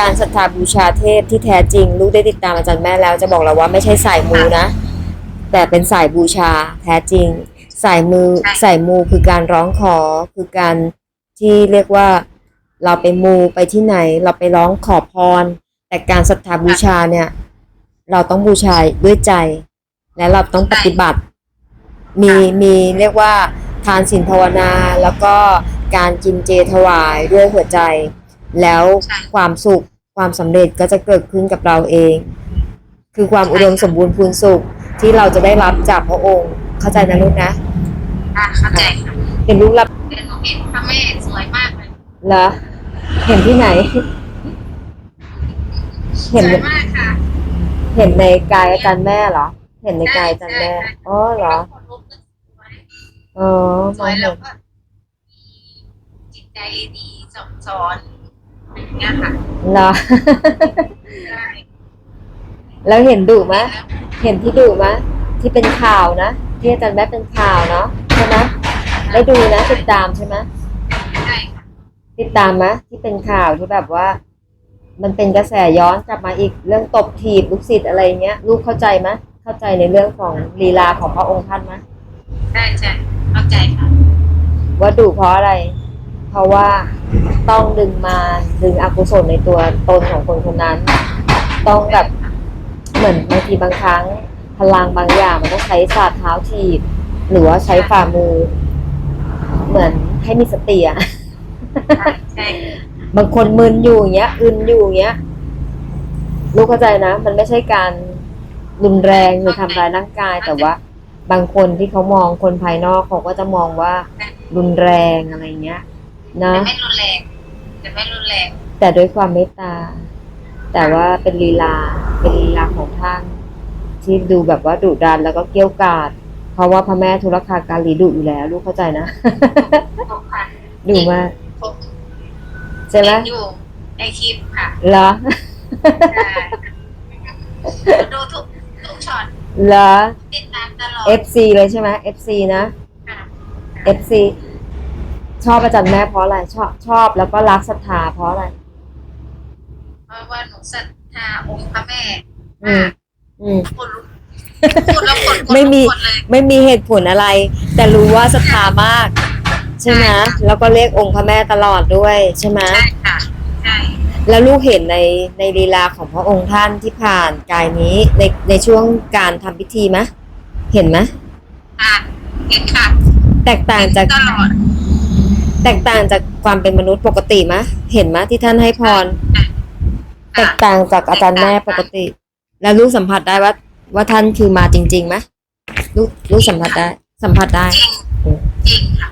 การศรัทธาบูชาเทพที่แท้จริง ลูกได้ติดตามอาจารย์แม่แล้ว จะบอกเราว่าไม่ใช่สายมูนะ แต่เป็นสายบูชาแท้จริง สายมือใช่สายมูคือการร้องขอคือการที่เรียกว่าเราไปมูไปที่ไหน เราไปร้องขอพร แต่การศรัทธาบูชาเนี่ย เราต้องบูชาด้วยใจ และเราต้องปฏิบัติ มีมีเรียกว่าทานศีลภาวนาแล้วก็การกินเจถวายด้วยหัวใจ แล้วใช่ความสุขความสำเร็จก็จะเกิดขึ้นกับเราเอง คือความอุดมสมบูรณ์พูนสุขที่เราจะได้รับจากพระองค์ เข้าใจนะลูกนะอะเข้าใจค่ะเห็นลูกรับเดี๋ยวหนูเห็นพระแม่สวยมากเลยเหรอเห็นที่ไหนสเห็นวยมากค่ะ เห็นในกายอาจารย์แม่เหรอ เห็นในกายอาจารย์แม่ใช่อ๋อเหรอคนลุกก็สวยอ๋อสมวองยเห็แล้วนก็มีจิตใจดีสอนส อนอย่างเงี้ยค่ะเหรอ ใช่แล้วเห็นดุไหมแล้วเห็นที่ดุไหมที่เป็นข่าวนะที่อาจารย์แม่เป็นข่าวเนาะใช่ไหมได้ดูนะติดตามใช่ไหมใช่ค่ะติดตามไหมที่เป็นข่าวที่แบบว่า มันเป็นกระแสย้อนกลับมาอีกเรื่องตบถีบลูกศิษย์อะไรเงี้ย ลูกเข้าใจไหมเข้าใจในเรื่องของลีลาของพระองค์ท่านไหมใช่ใช่เข้าใจค่ะว่าดุเพราะอะไร เพราะว่า ต้องดึงมาดึงอกุศลในตัวตนของคนคนนั้น ต้องแบบเหมือนบางทีบางครั้งพลังบางอย่างมันต้องใช้ฝ่าเท้าถีบหรือว่าใช้ฝ่ามือ เหมือนให้มีสติอะใช่ใช่บางคนมึนอยู่อย่างเงี้ยอึนอยู่อย่างเงี้ยลูกเข้าใจนะ มันไม่ใช่การรุนแรงหรือทำร้ายร่างกายแต่ว่า บางคนที่เขามองคนภายนอกเขาก็จะมองว่ารุนแรงอะไรเงี้ยนะแต่ไม่รุนแรง แต่ไม่รุนแรงแต่ด้วยความเมตตา แต่ว่าเป็นลีลา เป็นลีลาของท่าน ที่ดูแบบว่าดุดันแล้วก็เกรี้ยวกราดเพราะว่าพระแม่ธุรคาการีดุอยู่แล้ว ลูกเข้าใจนะครบค่ะดุมากครบใช่ไหมเห็นอยู่ในคลิปค่ะเหรอใช่ดูทุกทุกช็อตเหรอติดตามตลอด FC เลยใช่ไหม FC นะค่ะ FC ชอบอาจารย์แม่เพราะอะไรชอบชอบแล้วก็รักศรัทธาเพราะอะไร เพราะว่าหนูศรัทธาองค์พระแม่อืมอืมคนลุกพูดแล้วคนไม่มีหมดเลยไม่มีเหตุผลอะไร แต่รู้ว่าศรัทธามาก ใช่ไหมใช่ค่ะแล้วก็เรียกองค์พระแม่ตลอดด้วยใช่ไหมใช่ค่ะใช่แล้วลูกเห็นในในลีลาของพระองค์ท่านที่ผ่านกายนี้ในในช่วงการทำพิธีไหมเห็นไหมค่ะเห็นค่ะ แตกต่างจากตลอด แตกต่างจากความเป็นมนุษย์ปกติไหมเห็นไหมที่ท่านให้พร แตค่ะกต่างจากอาจารย์แม่ปกติ แล้วลูกสัมผัสได้ว่า ว่าท่านคือมาจริงๆไหมลูกลูกสัมผัสได้ สัมผัสได้จริงจริงค่ะ